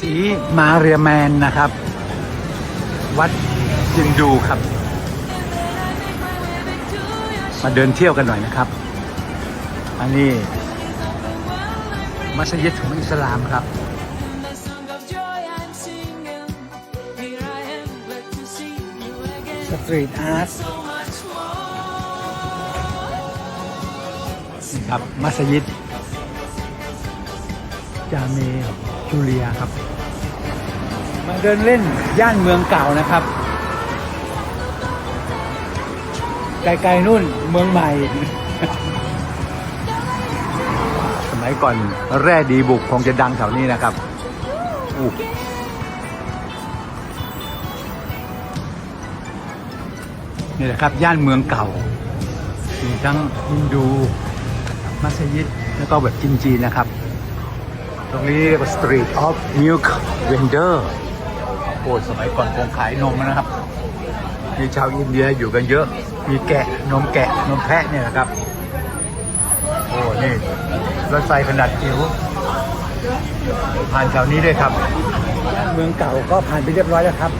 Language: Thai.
ถีมาเรียแมนนะครับ วัดยินดูครับ มาเดินเที่ยวกันหน่อยนะครับ อันนี้มัสยิดของอิสลามครับสตรีทอาร์ตนะครับมัสยิดจาเมจูเลียครับ มาเดินเล่นย่านเมืองเก่านะครับ ไกลๆนู่นเมืองใหม่ สมัยก่อนแร่ดีบุกคงจะดังแถวนี้นะครับอู้นี่แหละครับ ย่านเมืองเก่า มีทั้งฮินดู มัสยิด แล้วก็แบบจีนๆนะครับ ตรงนี้เรียกว่า Street of Milk Vendor โอ้ยสมัยก่อนคงขายนมนะครับ มีชาวอินเดียอยู่กันเยอะ มีแกะนมแกะนมแพะเนี่ยนะครับ โอ้ นี่รถไฟขนาดจิ๋วผ่านแถวนี้ด้วยครับ เมืองเก่าก็ผ่านไปเรียบร้อยแล้วครับ